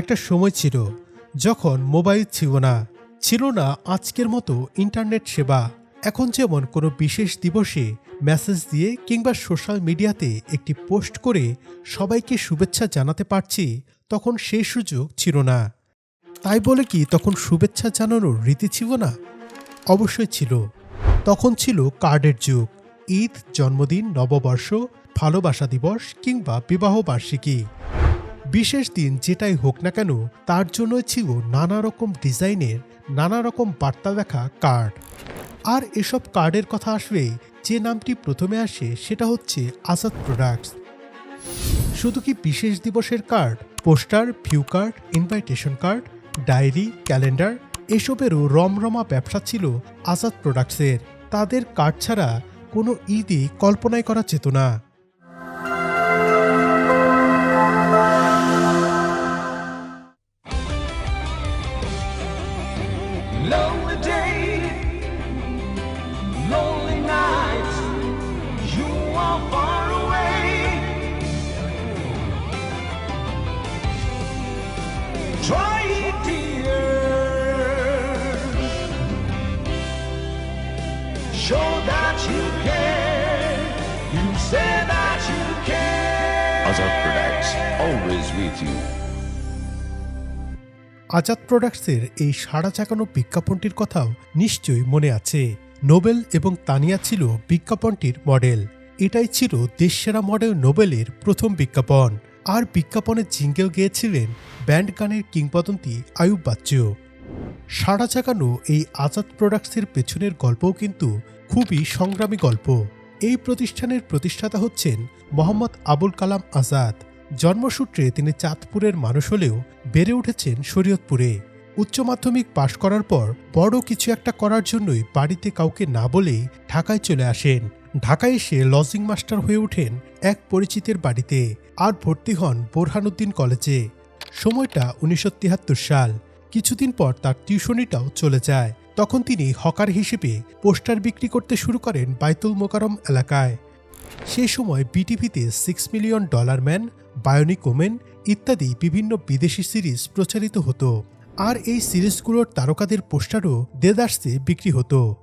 একটা সময় ছিল যখন মোবাইল ছিল না ছিল না আজকের মতো ইন্টারনেট সেবা। এখন যেমন কোনো বিশেষ দিবসে মেসেজ দিয়ে কিংবা সোশ্যাল মিডিয়াতে একটি পোস্ট করে সবাইকে শুভেচ্ছা জানাতে পারছি, তখন সেই সুযোগ ছিল না। তাই বলে কি তখন শুভেচ্ছা জানানোর রীতি ছিল না? অবশ্যই ছিল। তখন ছিল কার্ডের যুগ, ঈদ, জন্মদিন, নববর্ষ, ভালোবাসা দিবস কিংবা বিবাহ বার্ষিকী। বিশেষ দিন যেটাই হোক না কেন, তার জন্য ছিল নানা রকম ডিজাইনের, নানা রকম বার্তা লেখা কার্ড। আর এসব কার্ডের কথা আসবে যে নামটি প্রথমে আসে সেটা হচ্ছে আজাদ প্রোডাক্টস। শুধু কি বিশেষ দিবসের card, poster, view card, invitation card, diary, calendar, এসবেরও রমরমা ব্যবসা ছিল আজাদ প্রোডাক্টসের। তাদের কার্ড ছাড়া কোনো ঈদই কল্পনাই করা যেত না। আজাদ প্রোডাক্টসের এই সাড়া জাগানো বিজ্ঞাপনটির কথাও নিশ্চয়ই মনে আছে। নোবেল এবং তানিয়া ছিল বিজ্ঞাপনটির মডেল। এটাই ছিল দেশসেরা মডেল নোবেলের প্রথম বিজ্ঞাপন। আর বিজ্ঞাপনের জিঙ্গেল গেয়েছিলেন ব্যান্ড গানের কিংবদন্তি আয়ুব বাচ্চু। সাড়া জাগানো এই আজাদ প্রোডাক্টসের পেছনের গল্পও কিন্তু খুবই সংগ্রামী গল্প। এই প্রতিষ্ঠানের প্রতিষ্ঠাতা হচ্ছেন মোহাম্মদ আবুল কালাম আজাদ। জন্মসূত্রে তিনি চাঁদপুরের মানুষ হলেও বেড়ে উঠেছেন শরীয়তপুরে। উচ্চ মাধ্যমিক পাশ করার পর বড় কিছু একটা করার জন্যই বাড়িতে কাউকে না বলেই ঢাকায় চলে আসেন। ঢাকায় এসে লজিং মাস্টার হয়ে ওঠেন এক পরিচিতের বাড়িতে আর ভর্তি হন বোরহানুদ্দিন কলেজে। সময়টা উনিশশো সাল। কিছুদিন পর তার টিউশনিটাও চলে যায়। তখন তিনি হকার হিসেবে পোস্টার বিক্রি করতে শুরু করেন বাইতুল মোকারম এলাকায়। সে সময় বিটিভিতে six million dollar man bionic woman ইত্যাদি বিভিন্ন বিদেশি সিরিজ প্রচারিত হতো। আর এই সিরিজগুলোর তারকাদের পোস্টারও দেদার্সে বিক্রি হতো।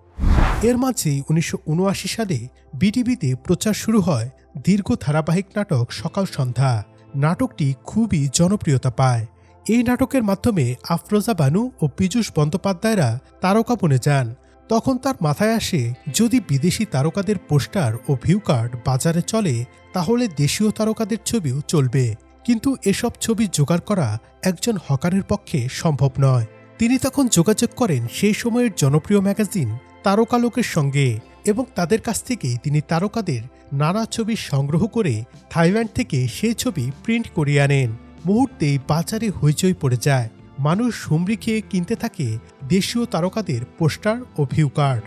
এর মাঝেই উনিশশো উনআশি সালে বিটিভিতে প্রচার শুরু হয় দীর্ঘ ধারাবাহিক নাটক সকাল সন্ধ্যা। নাটকটি খুবই জনপ্রিয়তা পায়। এই নাটকের মাধ্যমে আফরোজা বানু ও পীযূষ বন্দ্যোপাধ্যায়রা তারকা বনে যান। তখন তার মাথায় আসে, যদি বিদেশি তারকাদের পোস্টার ও ভিউ কার্ড বাজারে চলে, তাহলে দেশীয় তারকাদের ছবিও চলবে। কিন্তু এসব ছবি জোগাড় করা একজন হকারের পক্ষে সম্ভব নয়। তিনি তখন যোগাযোগ করেন সেই সময়ের জনপ্রিয় ম্যাগাজিন তারকালোকের সঙ্গে এবং তাদের কাছ থেকেই তিনি তারকাদের নানা ছবি সংগ্রহ করে থাইল্যান্ড থেকে সেই ছবি প্রিন্ট করিয়ে আনেন। মুহূর্তেই বাজারে হইচই পড়ে যায়। মানুষ হুমড়ি খেয়ে কিনতে থাকে দেশীয় তারকাদের পোস্টার ও ভিউ কার্ড।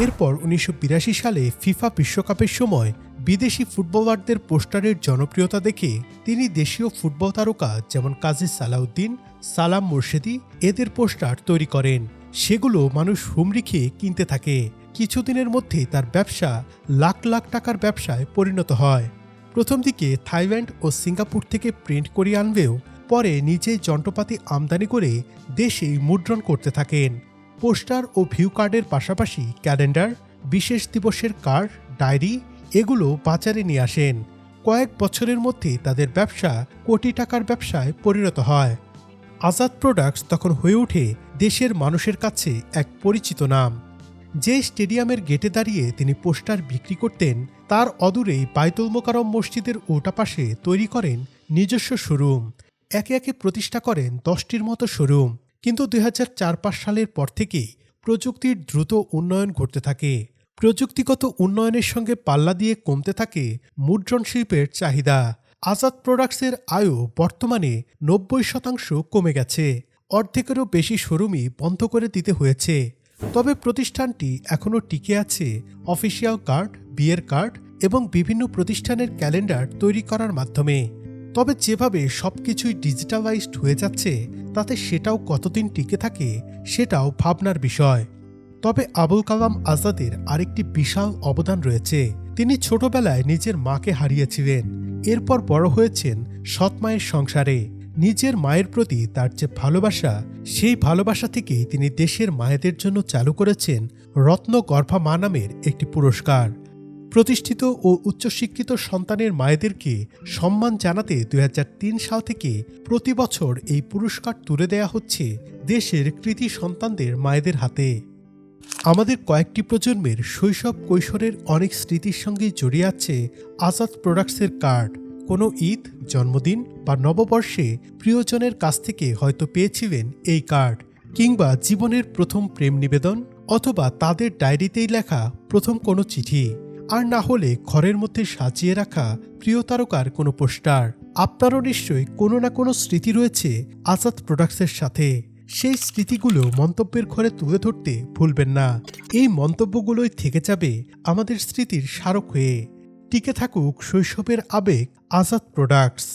এরপর উনিশশো বিরাশি সালে ফিফা বিশ্বকাপের সময় বিদেশি ফুটবলারদের পোস্টারের জনপ্রিয়তা দেখে তিনি দেশীয় ফুটবল তারকা যেমন কাজী সালাউদ্দিন, সালাম মুর্শেদি এদের পোস্টার তৈরি করেন। সেগুলো মানুষ হুমড়ি খেয়ে কিনতে থাকে। কিছুদিনের মধ্যেই তার ব্যবসা লাখ লাখ টাকার ব্যবসায় পরিণত হয়। প্রথম দিকে থাইল্যান্ড ও সিঙ্গাপুর থেকে প্রিন্ট করিয়ে আনবেও পরে নিজেই যন্ত্রপাতি আমদানি করে দেশেই মুদ্রণ করতে থাকেন। পোস্টার ও ভিউ কার্ডের পাশাপাশি ক্যালেন্ডার, বিশেষ দিবসের কার্ড, ডায়েরি এগুলো বাজারে নিয়ে আসেন। কয়েক বছরের মধ্যে তাদের ব্যবসা কোটি টাকার ব্যবসায় পরিণত হয়। আজাদ প্রোডাক্টস তখন হয়ে ওঠে দেশের মানুষের কাছে এক পরিচিত নাম। যে স্টেডিয়ামের গেটে দাঁড়িয়ে তিনি পোস্টার বিক্রি করতেন, তার অদূরেই বাইতুল মোকারম মসজিদের ওটা পাশে তৈরি করেন নিজস্ব শোরুম। একে একে প্রতিষ্ঠা করেন দশটির মতো শোরুম, কিন্তু দুই হাজার সালের পর থেকেই প্রযুক্তির দ্রুত উন্নয়ন ঘটতে থাকে। প্রযুক্তিগত উন্নয়নের সঙ্গে পাল্লা দিয়ে কমতে থাকে মুদ্রণ শিল্পের চাহিদা। আজাদ প্রোডাক্টসের আয়ও বর্তমানে নব্বই শতাংশ কমে গেছে। অর্ধেকেরও বেশি শোরুমই বন্ধ করে দিতে হয়েছে। তবে প্রতিষ্ঠানটি এখনও টিকে আছে। অফিসিয়াল কার্ড, বিয়ের কার্ড এবং বিভিন্ন প্রতিষ্ঠানের ক্যালেন্ডার তৈরি করার মাধ্যমে। তবে যেভাবে সবকিছুই ডিজিটালাইজড হয়ে যাচ্ছে, তাতে সেটাও কতদিন টিকে থাকে, সেটাও ভাবনার বিষয়। তবে আবুল কালাম আজাদের আরেকটি বিশাল অবদান রয়েছে। তিনি ছোটবেলায় নিজের মাকে হারিয়েছিলেন। এরপর বড় হয়েছেন সৎ মায়ের সংসারে। নিজের মায়ের প্রতি তার যে ভালোবাসা, সেই ভালোবাসা থেকেই তিনি দেশের মায়েদের জন্য চালু করেছেন রত্ন গর্ভা মা নামের একটি পুরস্কার। প্রতিষ্ঠিত ও উচ্চশিক্ষিত সন্তানের মায়েদেরকে সম্মান জানাতে দু হাজার তিন সাল থেকে প্রতি বছর এই পুরস্কার তুলে দেয়া হচ্ছে দেশের কৃতি সন্তানদের মায়েদের হাতে। আমাদের কয়েকটি প্রজন্মের শৈশব কৈশোরের অনেক স্মৃতির সঙ্গে জড়িয়ে আছে আজাদ প্রোডাক্টসের কার্ড। কোনো ঈদ, জন্মদিন বা নববর্ষে প্রিয়জনের কাছ থেকে হয়তো পেয়েছিলেন এই কার্ড কিংবা জীবনের প্রথম প্রেম নিবেদন অথবা তাদের ডায়েরিতেই লেখা প্রথম কোনো চিঠি। আর না হলে ঘরের মধ্যে সাজিয়ে রাখা প্রিয় তারকার কোনো পোস্টার। আপনারও নিশ্চয়ই কোনো না কোনো স্মৃতি রয়েছে আজাদ প্রোডাক্টসের সাথে। সেই স্মৃতিগুলো মন্তব্যের ঘরে তুলে ধরতে ভুলবেন না। এই মন্তব্যগুলোই থেকে যাবে আমাদের স্মৃতির স্মারক হয়ে। টিকে থাকুক শৈশবের আবেগ আজাদ প্রোডাক্টস